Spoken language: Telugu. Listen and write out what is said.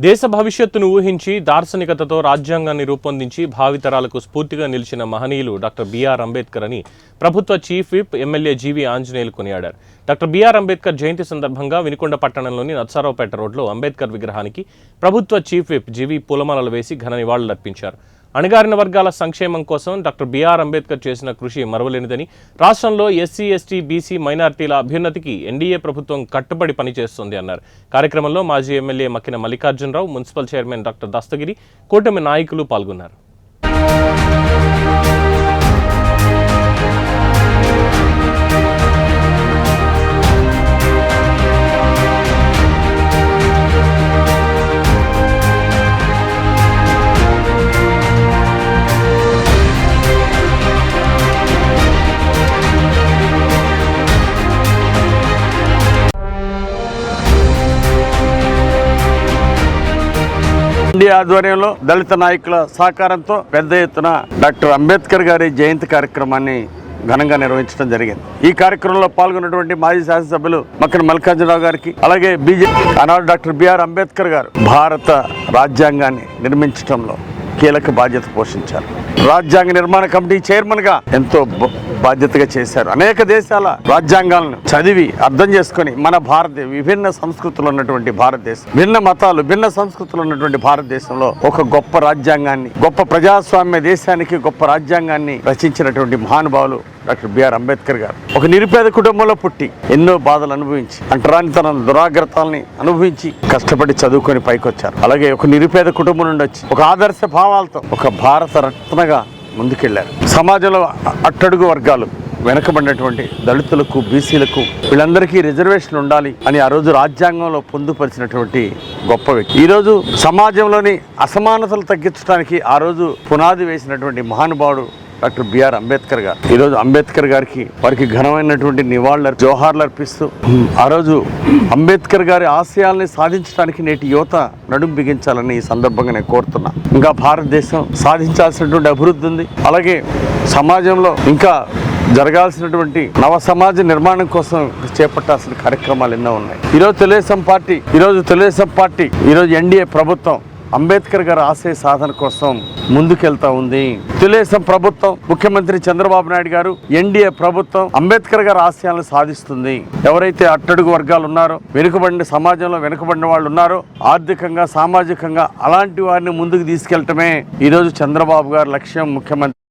దేశ భవిష్యత్తును ఊహించి దార్శనికతతో రాజ్యాంగాన్ని రూపొందించి భావితరాలకు స్ఫూర్తిగా నిలిచిన మహనీయులు డాక్టర్ బిఆర్ అంబేద్కర్ అని ప్రభుత్వ chief whip MLA GV Anjaneyulu కొనియాడారు. డాక్టర్ బిఆర్ అంబేద్కర్ జయంతి సందర్భంగా వినుకొండ పట్టణంలోని నత్సారావుపేట రోడ్లో అంబేద్కర్ విగ్రహానికి ప్రభుత్వ చీఫ్ విప్ జీవి పూలమాలలు వేసి ఘన నివాళులర్పించారు. అణగారిన వర్గాల సంక్షేమం కోసం డాక్టర్ బిఆర్ అంబేద్కర్ చేసిన కృషి మరవలేనిదని రాష్ట్రంలో ఎస్సీ ఎస్టీ బీసీ మైనార్టీల అభ్యున్నతికి ఎన్డీఏ ప్రభుత్వం కట్టుబడి పనిచేస్తుంది అన్నారు. కార్యక్రమంలో మాజీ MLA Makkina Mallikarjuna Rao municipal chairman doctor Dastagiri కూటమి నాయకులు పాల్గొన్నారు. ఇండియా ఆధ్వర్యంలో దళిత నాయకుల సహకారంతో పెద్ద ఎత్తున డాక్టర్ అంబేద్కర్ గారి జయంతి కార్యక్రమాన్ని ఘనంగా నిర్వహించడం జరిగింది. ఈ కార్యక్రమంలో పాల్గొన్నటువంటి మాజీ శాసనసభ్యులు మక్కన మల్లికార్జునరావు గారికి అలాగే బీజేపీ ఆనాడు డాక్టర్ బిఆర్ అంబేద్కర్ గారు భారత రాజ్యాంగాన్ని నిర్మించడంలో కీలక బాధ్యత పోషించారు. రాజ్యాంగ నిర్మాణ కమిటీ చైర్మన్గా ఎంతో బాధ్యతగా చేశారు. అనేక దేశాల రాజ్యాంగాలను చదివి అర్థం చేసుకొని మన భారత విభిన్న సంస్కృతులు ఉన్నటువంటి భారతదేశం భిన్న మతాలు భిన్న సంస్కృతులు ఉన్నటువంటి భారతదేశంలో ఒక గొప్ప రాజ్యాంగాన్ని గొప్ప ప్రజాస్వామ్య దేశానికి గొప్ప రాజ్యాంగాన్ని రచించినటువంటి మహానుభావులు డాక్టర్ బిఆర్ అంబేద్కర్ గారు. ఒక నిరుపేద కుటుంబంలో పుట్టి ఎన్నో బాధలు అనుభవించి అంటరానితనం దురాగ్రతాలని అనుభవించి కష్టపడి చదువుకొని పైకొచ్చారు. అలాగే ఒక నిరుపేద కుటుంబం నుండి వచ్చి ఒక ఆదర్శ భావాలతో ఒక భారత రత్న రత్నగా ముందుకెళ్ళారు. సమాజంలో అట్టడుగు వర్గాలు వెనకబడినటువంటి దళితులకు బీసీలకు వీళ్ళందరికీ రిజర్వేషన్ ఉండాలి అని ఆ రోజు రాజ్యాంగంలో పొందుపరిచినటువంటి గొప్ప వ్యక్తి. ఈరోజు సమాజంలోని అసమానతలు తగ్గించడానికి ఆ రోజు పునాది వేసినటువంటి మహానుభావుడు డాక్టర్ బిఆర్ అంబేద్కర్ గారు. ఈ రోజు అంబేద్కర్ గారికి వారికి ఘనమైనటువంటి నివాళులు జోహార్లు అర్పిస్తూ ఆ రోజు అంబేద్కర్ గారి ఆశయాల్ని సాధించడానికి నేటి యువత నడుం బిగించాలని ఈ సందర్భంగా నేను కోరుతున్నా. ఇంకా భారతదేశం సాధించాల్సినటువంటి అభివృద్ధి ఉంది. అలాగే సమాజంలో ఇంకా జరగాల్సినటువంటి నవ సమాజ నిర్మాణం కోసం చేపట్టాల్సిన కార్యక్రమాలు ఎన్నో ఉన్నాయి. ఈరోజు తెలుగుదేశం పార్టీ ఈరోజు తెలుగుదేశం పార్టీ ఈరోజు ఎన్డీఏ ప్రభుత్వం అంబేద్కర్ గారి ఆశయ సాధన కోసం ముందుకెళ్తా ఉంది. తెలుగుదేశం ప్రభుత్వం ముఖ్యమంత్రి చంద్రబాబు నాయుడు గారు ఎన్డీఏ ప్రభుత్వం అంబేద్కర్ గారి ఆశయాలను సాధిస్తుంది. ఎవరైతే అట్టడుగు వర్గాలు ఉన్నారో వెనుకబడిన సమాజంలో వెనుకబడిన వాళ్ళు ఉన్నారో ఆర్థికంగా సామాజికంగా అలాంటి వారిని ముందుకు తీసుకెళ్ళటమే ఈరోజు చంద్రబాబు గారి లక్ష్యం ముఖ్యమంత్రి